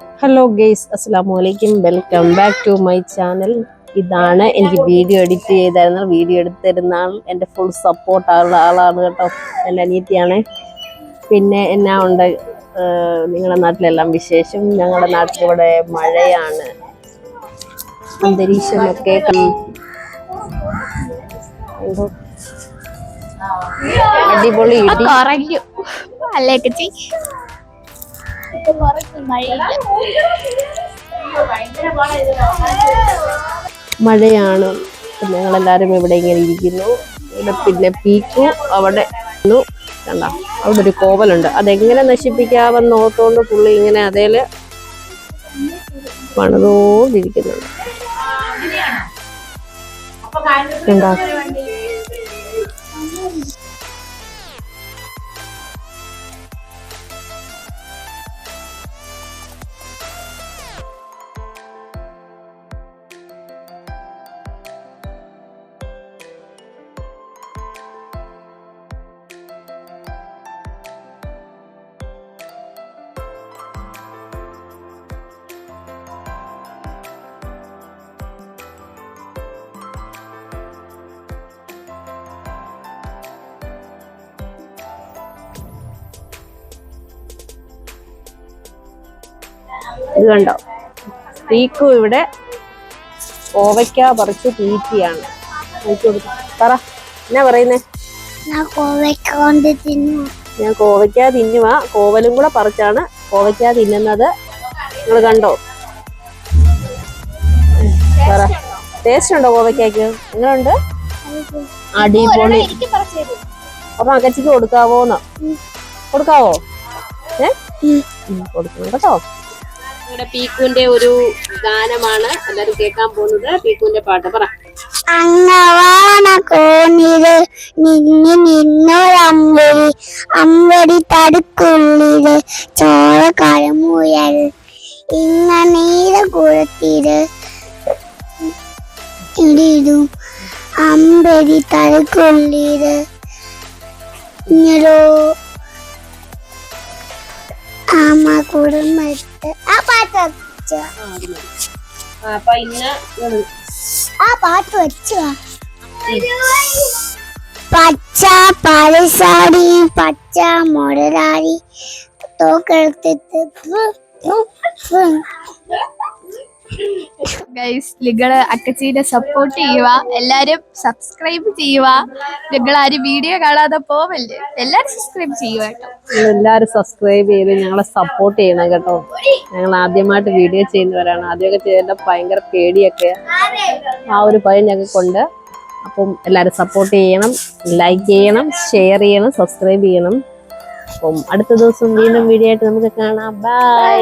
Hello guys അസ്സാം വലൈക്കും welcome back to my channel ഇതാണ് എനിക്ക് വീഡിയോ എഡിറ്റ് ചെയ്തായിരുന്ന വീഡിയോ എടുത്തിരുന്ന ആൾ എന്റെ ഫുൾ സപ്പോർട്ട് ആളുള്ള ആളാണ് കേട്ടോ. എന്റെ അനിയത്തിയാണ്. പിന്നെ എന്നാ ഉണ്ട്? നിങ്ങളുടെ നാട്ടിലെല്ലാം വിശേഷം? ഞങ്ങളുടെ നാട്ടിലിവിടെ മഴയാണ്. അന്തരീക്ഷമൊക്കെ അടിപൊളി അല്ലേ കച്ചി മഴയാണ്. ഞങ്ങളെല്ലാവരും ഇവിടെ ഇങ്ങനെ ഇരിക്കുന്നു. ഇവിടെ പിന്നെ പീക്കു അവിടെ. കണ്ട? അവിടെ ഒരു കോവലുണ്ട്. അതെങ്ങനെ നശിപ്പിക്കാമെന്ന് ഓർത്തുകൊണ്ട് പുള്ളി ഇങ്ങനെ അതേൽ പണിതോണ്ടിരിക്കുന്നുണ്ട് കണ്ടാ ഇത് കണ്ടോ? പീക്കു ഇവിടെ കോവയ്ക്ക പറിച്ച് തീറ്റിയാണ്. പറ എന്നാ പറയുന്നേ? ഞാൻ കോവയ്ക്ക തിന്നുക കോവലും കൂടെ പറിച്ചാണ് കോവയ്ക്ക തിന്നുന്നത്. നിങ്ങൾ കണ്ടോ? പറ. ടേസ്റ്റ് ഉണ്ടോ കോവയ്ക്കു നിങ്ങളുണ്ട്? അടിപൊളി. അപ്പൊ അകച്ചിക്ക് കൊടുക്കാവോന്ന്. കൊടുക്കാവോ? ഏ? കൊടുക്കണം കേട്ടോ. ഇവിടെ ഒരു ഗാനമാണ് എല്ലാരും കേൾക്കാൻ പോകുന്നത്. പീക്കുവിന്റെ പാട്ട് പറ. അങ്ങവാണ കോണിൽ നിന്ന് നിന്നൊരമ്പടി അമ്പടി തടുക്കുള്ളിൽ ചോര കഴമുയൽ ഇങ്ങ നീല കുഴത്തിൽ ഇടിയിടും. അമ്പടി തടുക്കുള്ളിൽ ഇങ്ങനോ കുടുംബത്ത് ആ പാട്ട് വെച്ചോ. അപ്പൊ ഇന്ന് ആ പാട്ട് വെച്ചോ. പച്ച പാലിസാടി പച്ച മുരലാടി തോക്കെടുത്തിട്ട് നിങ്ങൾ അക്കച്ചീനെ സപ്പോർട്ട് ചെയ്യുക. എല്ലാരും സബ്സ്ക്രൈബ് ചെയ്യുക. നിങ്ങൾ ആരും വീഡിയോ കാണാതെ പോവല്ലേ? എല്ലാരും സബ്സ്ക്രൈബ് ചെയ്യുക കേട്ടോ. എല്ലാരും സബ്സ്ക്രൈബ് ചെയ്ത് ഞങ്ങളെ സപ്പോർട്ട് ചെയ്യണം കേട്ടോ. ഞങ്ങൾ ആദ്യമായിട്ട് വീഡിയോ ചെയ്യുന്നവരാണ്. ആദ്യമൊക്കെ ചെയ്തതിന്റെ ഭയങ്കര പേടിയൊക്കെ ആ ഒരു ഭയം ഞങ്ങൾക്കുണ്ട്. അപ്പം എല്ലാവരും സപ്പോർട്ട് ചെയ്യണം ലൈക്ക് ചെയ്യണം ഷെയർ ചെയ്യണം സബ്സ്ക്രൈബ് ചെയ്യണം. അപ്പം അടുത്ത ദിവസം വീണ്ടും വീഡിയോ ആയിട്ട് നമുക്ക് കാണാം. ബൈ